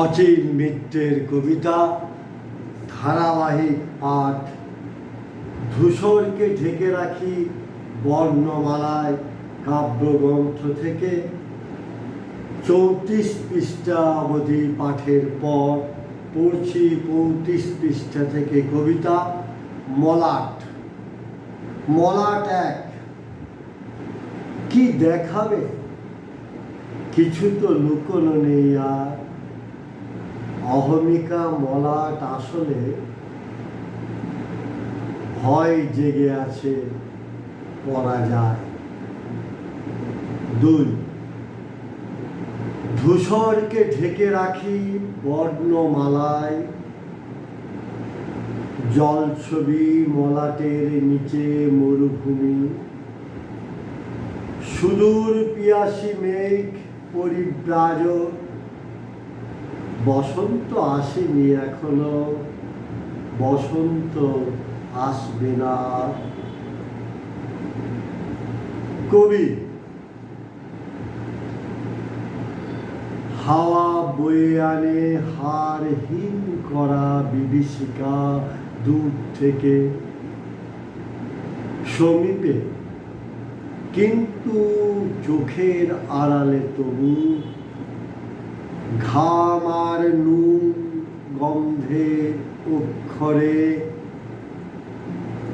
অচিন মিত্রের কবিতা, ধারাবাহিক পাঠ। ধূসরকে ঢেকে রাখি বর্ণমালায় কাব্যগ্রন্থ থেকে। চৌত্রিশ পৃষ্ঠা অবধি পাঠের পর পড়ছি পঁয়ত্রিশ পৃষ্ঠা থেকে কবিতা, মলাট। মলাট এক, কি দেখাবে? কিছু তো লুকোনো নেই আর। অহমিকা মলাট আসলে ভয় জেগে আছে পরা যায়। দুই, ধূসরকে ঢেকে রাখি বর্ণমালায়। জল ছবি মলাটের নিচে মরুভূমি। সুদূর পিয়াসী মেঘ পরিব্রাজক বসন্ত আসেনি এখনও। বসন্ত আসবে না। কবি, হাওয়া বয়ে আনে হার হিম করা বিভীষিকা দূর থেকে। সমীপে, কিন্তু চোখের আড়ালে তবু ঘাম আর নুন গন্ধে অক্ষরে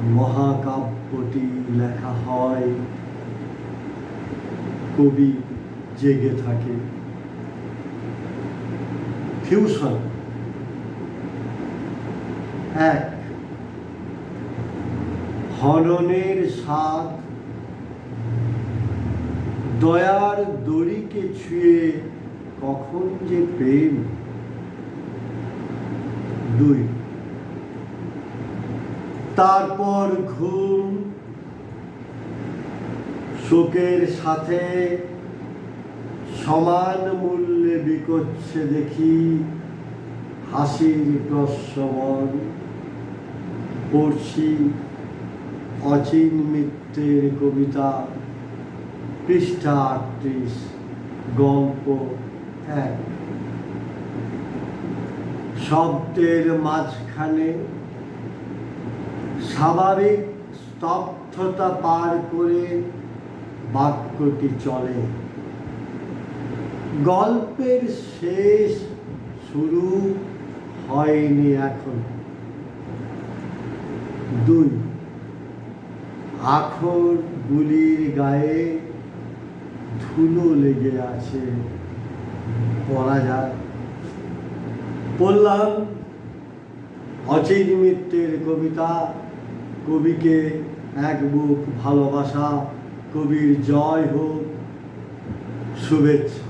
মহাকাব্যটি লেখা হয়। কবি জেগে থাকে। ফিউশন। এক। হননের স্বাদ। দয়ার দড়িকে ছুঁয়ে কখন যে প্রেম দুই। তারপর ঘুম শোকের সাথে সমান মূল্যে বিকচ্ছে দেখি হাসির প্রশ্রবণ পড়ছি অচিন মিত্রের কবিতা, পৃষ্ঠা আটত্রিশ, গল্প এক শব্দের মাঝখানে স্বাভাবিক স্তব্ধতা পার করে বাক্যটি চলে। গল্পের শেষ শুরু হয়নি এখন। দুই আখর গুলির গায়ে ধুলো লেগে আছে। পড়া যায়। বললাম অচিন মিত্রের কবিতা কবিকে এক বুক ভালোবাসা কবির জয় হোক শুভেচ্ছা।